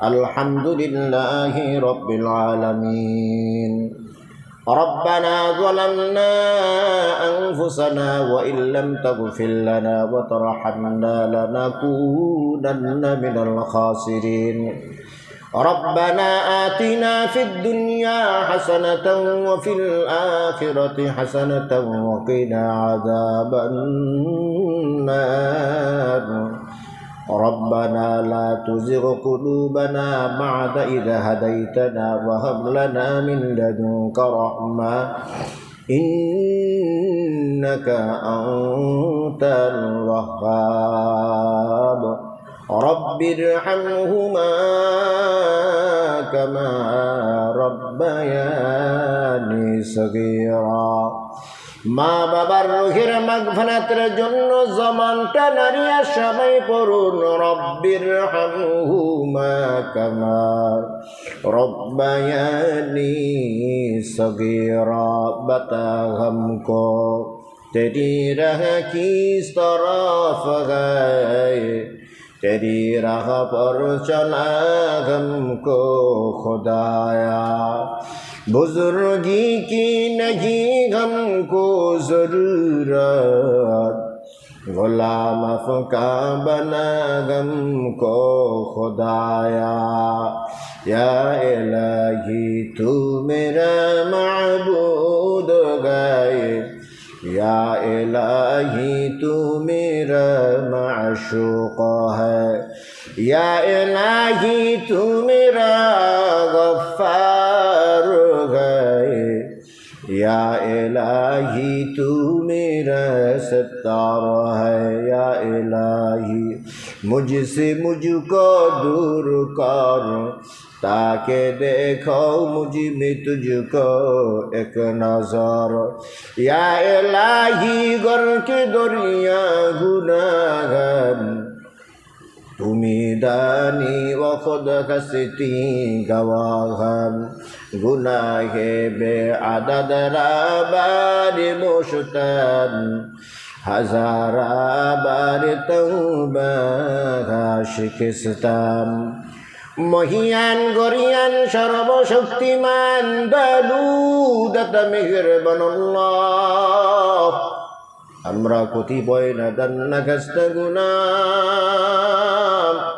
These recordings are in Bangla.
الحمد لله رب العالمين. ربنا ظلمنا أنفسنا وإن لم تغفر لنا وترحمنا لنكونن من الخاسرين. ربنا آتنا في الدنيا حسنة وفي الآخرة حسنة وقنا عذاب النار. ربنا لا تزغ قلوبنا بعد إذا هديتنا وهب لنا من لدنك رحمة. إنك أنت الوهاب. رب ارحمهما كما ربياني صغيرا. মা বাবার রোহের মাঘনাথের জন্য জমানটা নারিয়া সবাই পড়ুন, রব্বির কামার রব্বায়ানি সগিরা ক তেরি রহ কি স্তর तेरी राह पर चला हमको खुदाया बुजुर्गी की नहीं हमको जरूरत गुलाम का बना हमको खुदाया या इलाही तू मेरा माबूद गए یا الہی تو میرا معشوق ہے۔ یا الہی تو میرا غفار ہے۔ یا الہی تو میرا ستار ہے۔ یا الہی مجھ سے مجھ کو دور کر۔ তাকে দেখো মুজিবি তুঝকো এক নজর। ইয়া এলাহি গরকে দরিয়া গুনাগান তুমি দানি অখদ কাসিতি গাওয়াঘান গুনাহে বে আদাদ রাবারে বসতান হাজারা বারে তৌবা শিখেস্তাম মহিয়ান, গরিয়ান, সর্বশক্তিমান দালু দত মেঘের বনল্লাহ। আমরা কতিপয় নাদান্নাগাস্ত গুনাম।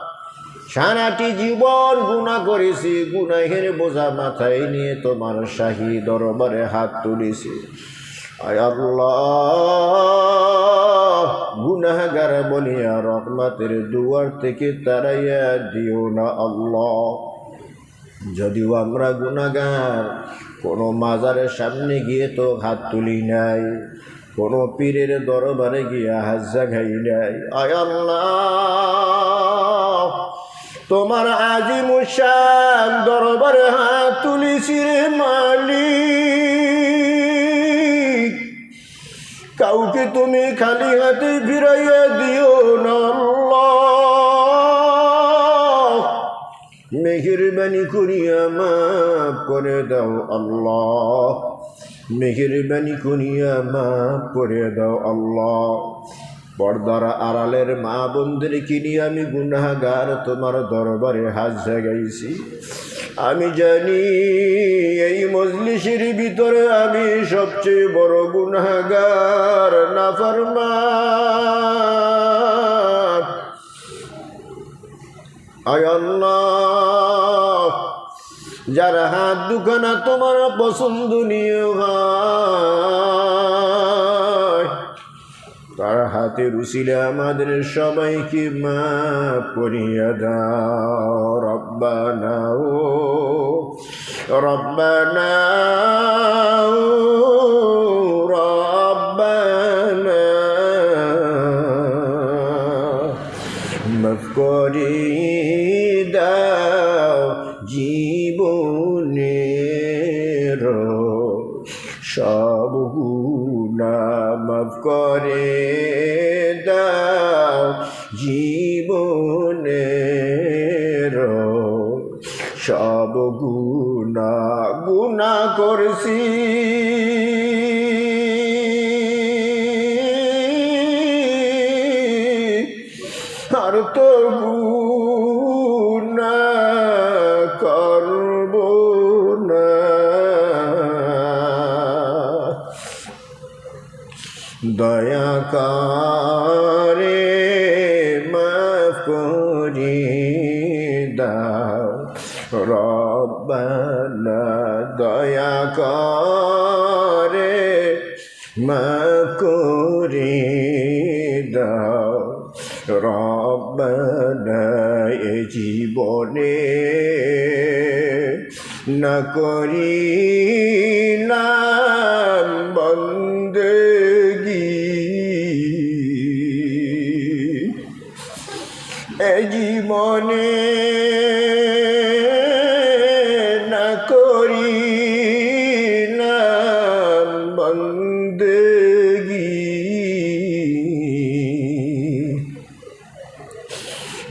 সারাটি জীবন গুণা করেছি, গুনাহের বোঝা মাথায় নিয়ে তোমার শাহী দরবারে হাত তুলেছি। আয় আল্লাহ। গুনাহগার বলিয়া রহমতের দুয়ার থেকে তারাইয়া দিও না আল্লাহ। যদিও আমরা গুনাগার কোনো মাজারের সামনে গিয়ে তো হাত তুলি নাই, কোনো পীরের দরবারে গিয়া হাজা খাই নাই। আয় আল্লাহ, তোমার আজি মুশান দরবারে হাত তুলিছি রে মালিক। কাউকে তুমি খালি হাতে ফিরাইয়া দিও না মেহরবানি করিয়া মাফ করে দাও আল্লাহ। মেহরবানি করিয়া মাফ করে দাও আল্লাহ। পর্দার আড়ালের মা বোনদের কিনি আমি গুনাগার তোমার দরবারে হাত জাগাইছি। আমি জানি এই মজলিসের ভিতরে আমি সবচেয়ে বড় গুনাগার নাফরমান। আয় যার হাত দুখানা তোমার পছন্দনীয় হয় তার উসিলে আমাদের সবাইকে মাফ করিয়া দাও। রব্বানা ও রব্বানা সব গুণা মাফ করে দাও। করে মাফ করি দাও। রব্বানা দয়া করে মাফ করি দাও। রব্বানা এ জীবনে না করি নাম জীবনে না করি নাম বন্দগি।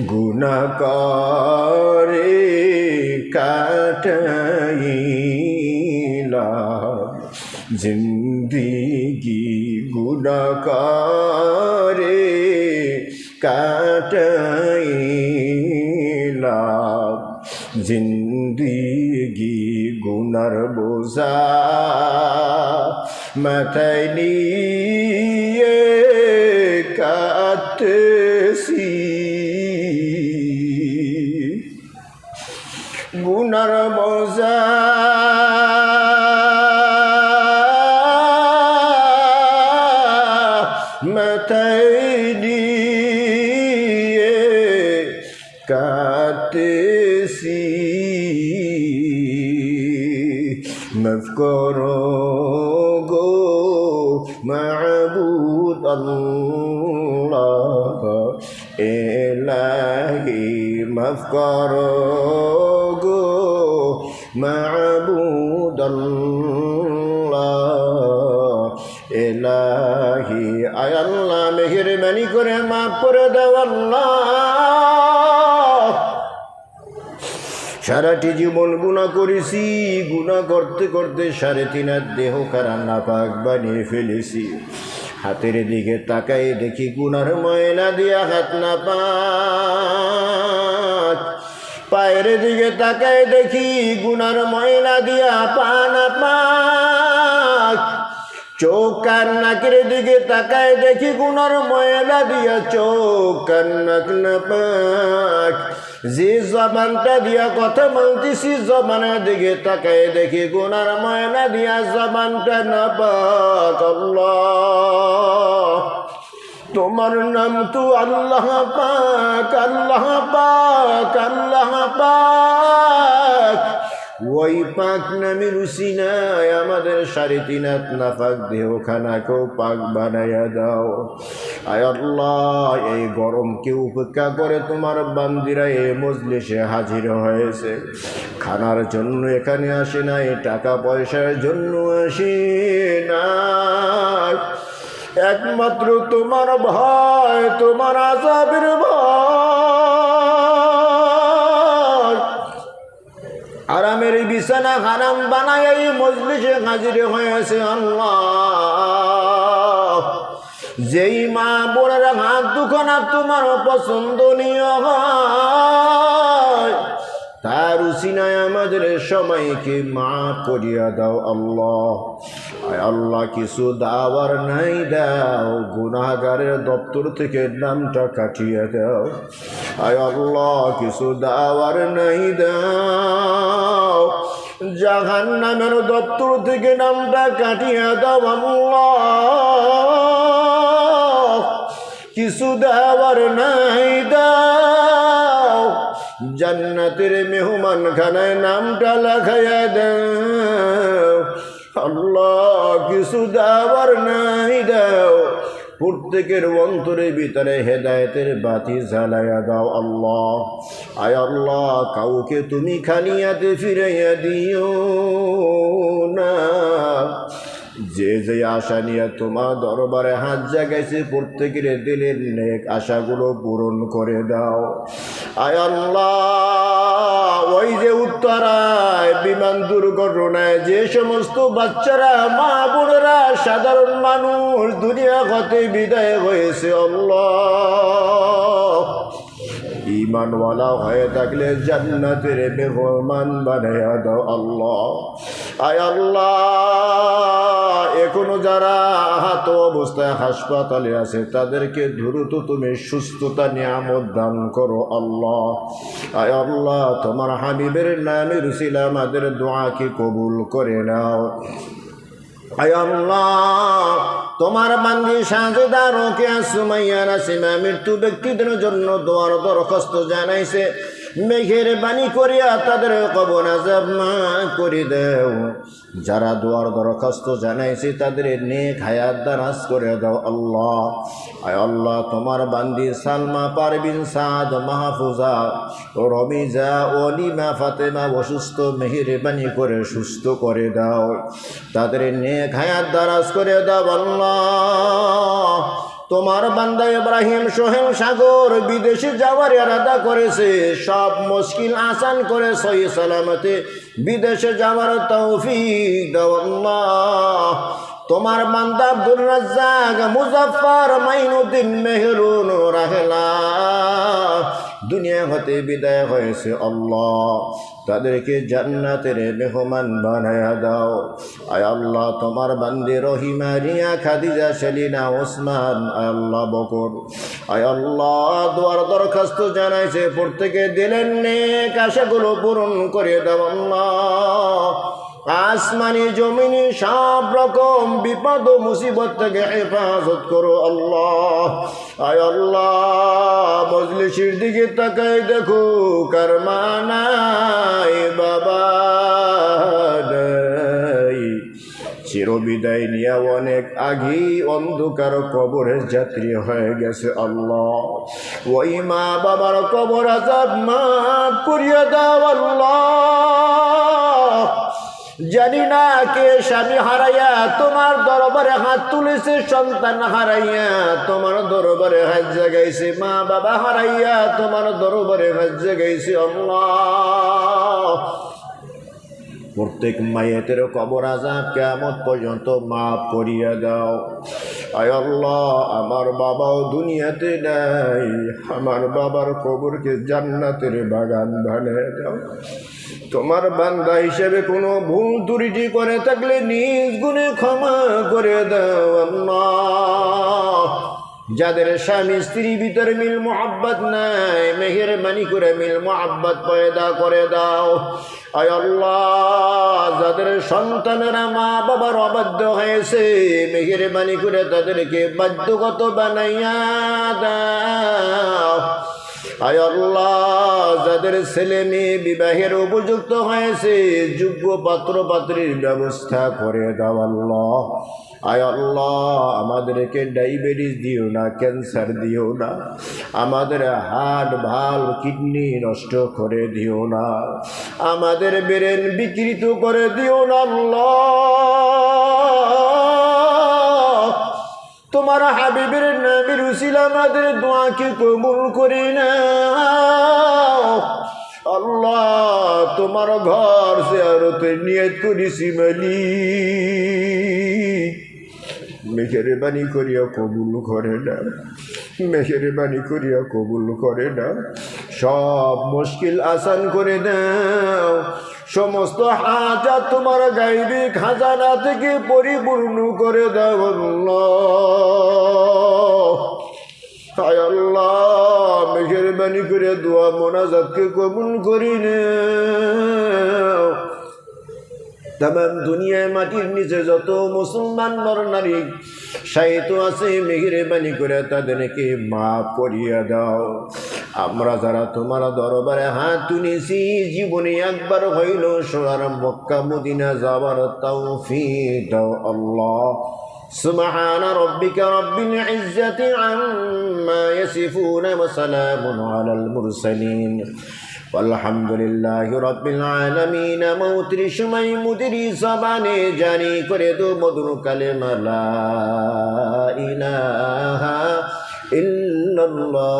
গুণাকারে কাটাইলাম জিন্দিগি। গুণাকারে কাটাইলাম জিন্দিগি গুনার বোঝা মাথায় নিয়ে কাটছি মাফ করো গো মাবুদ আল্লাহ এলাহি, আয় আল্লাহ, মেহরবানি করে মাফ করে দাও আল্লাহ। সারাটি জীবন গুণা করেছি গুণা করতে করতে সাড়ে তিন হাত দেহ খারা নাপাক বানিয়ে ফেলেছি। হাতের দিকে তাকাই দেখি গুনার ময়লা দিয়া হাত না পাক পায়ের দিকে তাকাই দেখি গুনার ময়লা দিয়া পা না পাক চোখ কান নাকের দিকে তাকায় দেখি গুনার ময়লা দিয়া চোখ নাক না পাক যে জবানটা দিয়া কথা বলতেছি, জবানের দিকে তাকায় দেখি গুনার ময়না দিয়া জবানটা না তোমার নাম তো আল্লাহ পাক আল্লাহ পাক আল্লাহ পাক। ওই পাক নামে রুচি নাই, আমাদের সাড়ে তিন হাত নাফাক দেহখানাকেও পাক বানাইয়া দাও। আয় আল্লাহ, এই গরমকে উপেক্ষা করে তোমার বান্দিরা এ মজলিসে হাজির হয়েছে। খানার জন্য এখানে আসে নাই, টাকা পয়সার জন্য আসে না একমাত্র তোমার ভয় তোমার আজাবের ভয় আরামের বিছানা হারাম বানায় এই মজলিসে হাজির হয়েছে আল্লাহ। যেই মা বোনেরা হাত দুখানা তোমার পছন্দনীয় তার উসিনায় আমাদের সময়কে মা করিয়া দাও আল্লাহ। আল্লাহ, কিছু দাওয়ার নাই দাও গুনাগারের দপ্তর থেকে নামটা কাটিয়ে দাও। আয় আল্লাহ, কিছু দাওয়ার নাই দাও। জাহান নামের দপ্তর থেকে নামটা কাটিয়ে দাও আল্লাহ। কিছু দেওয়ার নাই দাও। জান্নাতের মেহমান খানায় নামটা লেখাইয়া দাও। আল্লাহ, কিছু দেওয়ার নাই দাও। প্রত্যেকের অন্তরে ভিতরে হেদায়েতের বাতি জ্বালাইয়া দাও আল্লাহ। আয় আল্লাহ, কাউকে তুমি খানিয়াতে ফিরাইয়া দিও না। যে যে আশা নিয়ে তোমার দরবারে হাত জাগাইছে, প্রত্যেকের দিলের নেক আশাগুলো পূরণ করে দাও। আয় আল্লাহ ওই যে উত্তরায় বিমান দুর্ঘটনায় যে সমস্ত বাচ্চারা, মা বোনেরা সাধারণ মানুষ দুনিয়া গতে বিদায় হয়েছে আল্লাহ। ইমানওয়ালা হয়ে থাকলে জান্নাতের মেহমান বানাইয়া দাও আল্লাহ আয় আল্লাহ এখনও যারা আহত অবস্থায় হাসপাতালে আছে, তাদেরকে দ্রুত তুমি সুস্থতা, নিয়ামত দান করো আল্লাহ। আয় আল্লাহ, তোমার হাবিবের নামে রুসিলা আমাদের দোয়াকে কবুল করে নাও। তোমার বান্দি সাজেদা রোকে সুমাইয়া নাসিমা মৃত্যু ব্যক্তিদের জন্য দোয়ার দরখাস্ত জানাইছে। মেঘের বাণী করিয়া তাদের কবর আজাব মা করি দেও। যারা দোয়ার দরখাস্ত জানাইছে, তাদের নেক হায়াত দারাজ করে দাও আল্লাহ। আয় আল্লাহ, তোমার বান্দি সালমা পারবিন সাদ মাহফুজা ও রমিজা অলিমা ফাতেমা অসুস্থ মেহেরবানি করে সুস্থ করে দাও। তাদের নেক হায়াত দারাজ করে দাও আল্লাহ। তোমার বান্দা ইব্রাহিম সোহেল সাগর বিদেশে যাওয়ার এরাদা করেছে, সব মুশকিল আসান করে সহি সালামতে বিদেশে যাওয়ার তৌফিক তোমার বান্দা আব্দুল রাজ্জাক মুজাফার মাইনুদ্দিন, মেহরুন, রাহেলা। দুনিয়া হতে বিদায় হয়েছে আল্লাহ। তাদেরকে জান্নাতের মেহমান বানায়া দাও। আয় আল্লাহ, তোমার বান্দি রহিমা, রিয়া, খাদিজা, সেলিনা, ওসমান, আয় আল্লাহ বকর। আয় আল্লাহ, দোয়ার দরখাস্ত জানাইছে, প্রত্যেকে দিলেন নেক আশাগুলো পূরণ করে দাও আল্লাহ। আসমানি জমিনি সব রকম বিপদ ও মুসিবত থেকে হেফাজত করো আল্লাহ। আয় আল্লাহ, মজলিসির দিকে তাকাই দেখো, কার বাবা চিরবিদায় নিয়ে অনেক আগেই অন্ধকার কবরের যাত্রী হয়ে গেছে আল্লাহ। ওই মা বাবার কবর আজাব মাফ করিয়া দাও আল্লাহ। জানি না কে স্বামী হারাইয়া তোমার দরবারে হাত তুলেছে, সন্তান হারাইয়া তোমার দরবারে হাত জাগাইছে, মা বাবা হারাইয়া তোমার দরবারে হাত জাগাইছে, আল্লাহ। প্রত্যেক মায়েতের কবর আজাব কেমন পর্যন্ত মাফ করিয়া দাও। আয় আল্লাহ, আমার বাবাও দুনিয়াতে নাই। আমার বাবার কবরকে জান্নাতের বাগান বানিয়ে দাও। তোমার বান্দা হিসেবে কোনো ভুল ত্রুটি করে থাকলে নিজ গুণে ক্ষমা করে দাও আল্লাহ। যাদের স্বামী স্ত্রী ভিতরে মিল মোহাব্বত নাই মেহের মানি করে মিল মোহাব্বত পয়দা করে দাও। যাদের সন্তানেরা মা বাবার অবাধ্য হয়েছে মেহের মানি করে তাদেরকে বাধ্যগত বানাইয়া দাও। যাদের ছেলে মেয়ে বিবাহের উপযুক্ত হয়েছে, যোগ্য পাত্র পাত্রীর ব্যবস্থা করে দাও আল্লাহ। আমাদেরকে ডায়াবেটিস দিও না, ক্যান্সার দিও না, আমাদের হার্ট ভালো কিডনি নষ্ট করে দিও না, আমাদের ব্রেন বিকৃত করে দিও না আল্লাহ। তোমার হাবিবের নামের আমাদের দোয়াকে কবুল করি না আল্লাহ, তোমার ঘর জিয়ারতে নিয়ত করিছি মালিক মেহেরবানি করিয়া কবুল করে না মেহেরবানি করিয়া কবুল করে না সব মুশকিল আসান করে দাও সমস্ত হাজার তোমার গাইবি খাজানা থেকে পরিপূর্ণ করে দাও হায় আল্লাহ মেহেরবানি করে দোয়া মোনাজাতকে কবুল করি তাম দুনিয়ায় মাটির নিচে যত মুসলমান নর নারী সাহিত্য আছে মেহেরবানি করে তাদেরকে মাফ করিয়া দাও। আমরা যারা তোমার দরবারে হাত তুলেছি, জীবনে একবার হইল সোনার মক্কা মদিনা যাবার তাও ফি দাও আল্লাহ। سبحان ربك رب العزة عما يصفون وسلام على المرسلين والحمد لله رب العالمين মৌতির সময় মুদিরি জবানে জানি করে দো মধুর কালেমা লা ইলাহা ইল্লাল্লাহ